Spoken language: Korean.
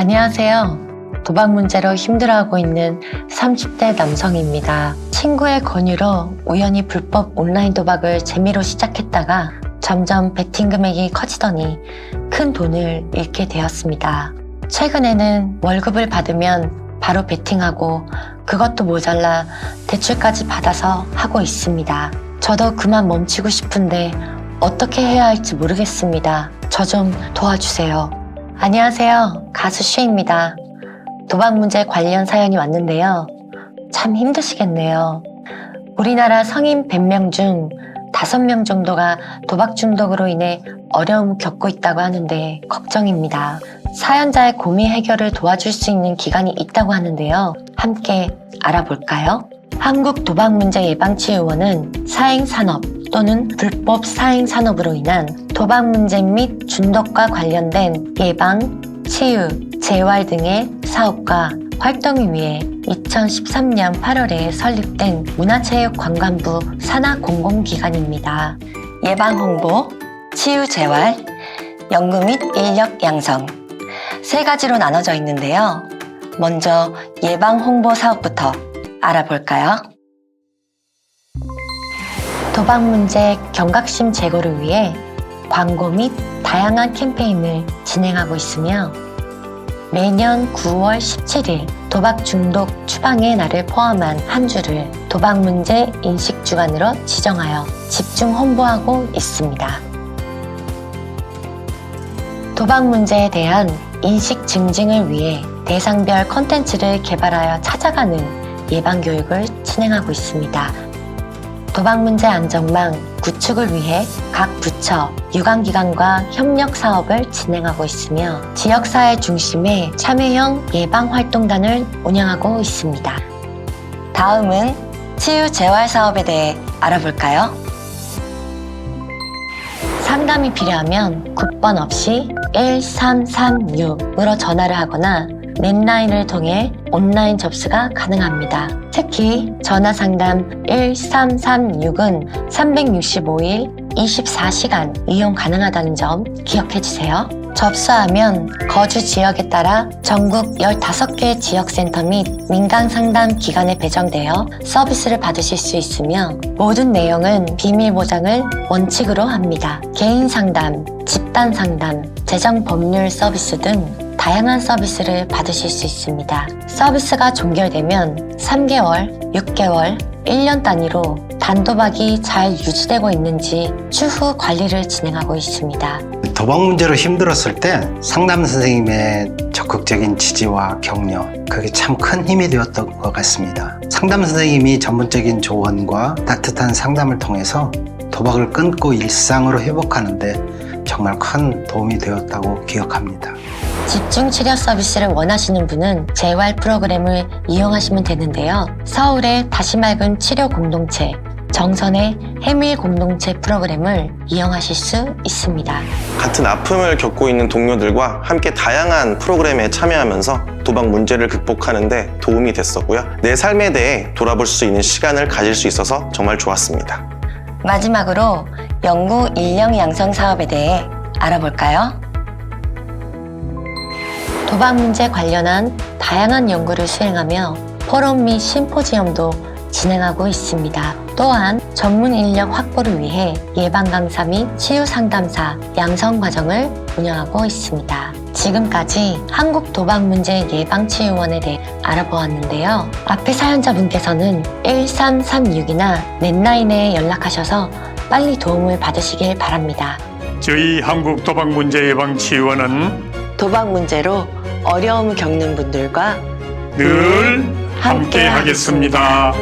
안녕하세요. 도박 문제로 힘들어하고 있는 30대 남성입니다. 친구의 권유로 우연히 불법 온라인 도박을 재미로 시작했다가 점점 베팅 금액이 커지더니 큰 돈을 잃게 되었습니다. 최근에는 월급을 받으면 바로 베팅하고 그것도 모자라 대출까지 받아서 하고 있습니다. 저도 그만 멈추고 싶은데 어떻게 해야 할지 모르겠습니다. 저 좀 도와주세요. 안녕하세요. 가수 쉬입니다. 도박 문제 관련 사연이 왔는데요. 참 힘드시겠네요. 우리나라 성인 100명 중 5명 정도가 도박 중독으로 인해 어려움 겪고 있다고 하는데 걱정입니다. 사연자의 고민 해결을 도와줄 수 있는 기관이 있다고 하는데요. 함께 알아볼까요? 한국도박문제예방치유원은 사행산업 또는 불법 사행산업으로 인한 도박 문제 및 중독과 관련된 예방, 치유, 재활 등의 사업과 활동을 위해 2013년 8월에 설립된 문화체육관광부 산하 공공기관입니다. 예방 홍보, 치유 재활, 연구 및 인력 양성 세 가지로 나눠져 있는데요. 먼저 예방 홍보 사업부터 알아볼까요? 도박 문제 경각심 제고를 위해 광고 및 다양한 캠페인을 진행하고 있으며 매년 9월 17일 도박 중독 추방의 날을 포함한 한 주를 도박 문제 인식 주간으로 지정하여 집중 홍보하고 있습니다. 도박 문제에 대한 인식 증진을 위해 대상별 컨텐츠를 개발하여 찾아가는 예방 교육을 진행하고 있습니다. 도박 문제 안전망 구축을 위해 각 부처, 유관기관과 협력 사업을 진행하고 있으며 지역사회 중심의 참여형 예방활동단을 운영하고 있습니다. 다음은 치유 재활 사업에 대해 알아볼까요? 상담이 필요하면 국번 없이 1336으로 전화를 하거나 넷라인을 통해 온라인 접수가 가능합니다. 특히 전화 상담 1336은 365일 24시간 이용 가능하다는 점 기억해 주세요. 접수하면 거주 지역에 따라 전국 15개 지역센터 및 민간 상담 기관에 배정되어 서비스를 받으실 수 있으며 모든 내용은 비밀 보장을 원칙으로 합니다. 개인 상담, 집단 상담, 재정 법률 서비스 등 다양한 서비스를 받으실 수 있습니다. 서비스가 종결되면 3개월, 6개월, 1년 단위로 단도박이 잘 유지되고 있는지 추후 관리를 진행하고 있습니다. 도박 문제로 힘들었을 때 상담 선생님의 적극적인 지지와 격려 그게 참 큰 힘이 되었던 것 같습니다. 상담 선생님이 전문적인 조언과 따뜻한 상담을 통해서 도박을 끊고 일상으로 회복하는데 정말 큰 도움이 되었다고 기억합니다. 집중 치료 서비스를 원하시는 분은 재활 프로그램을 이용하시면 되는데요. 서울의 다시 맑은 치료 공동체, 정선의 해밀 공동체 프로그램을 이용하실 수 있습니다. 같은 아픔을 겪고 있는 동료들과 함께 다양한 프로그램에 참여하면서 도박 문제를 극복하는데 도움이 됐었고요. 내 삶에 대해 돌아볼 수 있는 시간을 가질 수 있어서 정말 좋았습니다. 마지막으로 연구 인력 양성 사업에 대해 알아볼까요? 도박 문제 관련한 다양한 연구를 수행하며 포럼 및 심포지엄도 진행하고 있습니다. 또한 전문 인력 확보를 위해 예방 강사 및 치유 상담사 양성 과정을 운영하고 있습니다. 지금까지 한국 도박 문제 예방 치유원에 대해 알아보았는데요. 앞에 사연자분께서는 1336이나 넷라인에 연락하셔서 빨리 도움을 받으시길 바랍니다. 저희 한국 도박 문제 예방 치유원은 도박 문제로 어려움 겪는 분들과 늘 함께 함께 하겠습니다.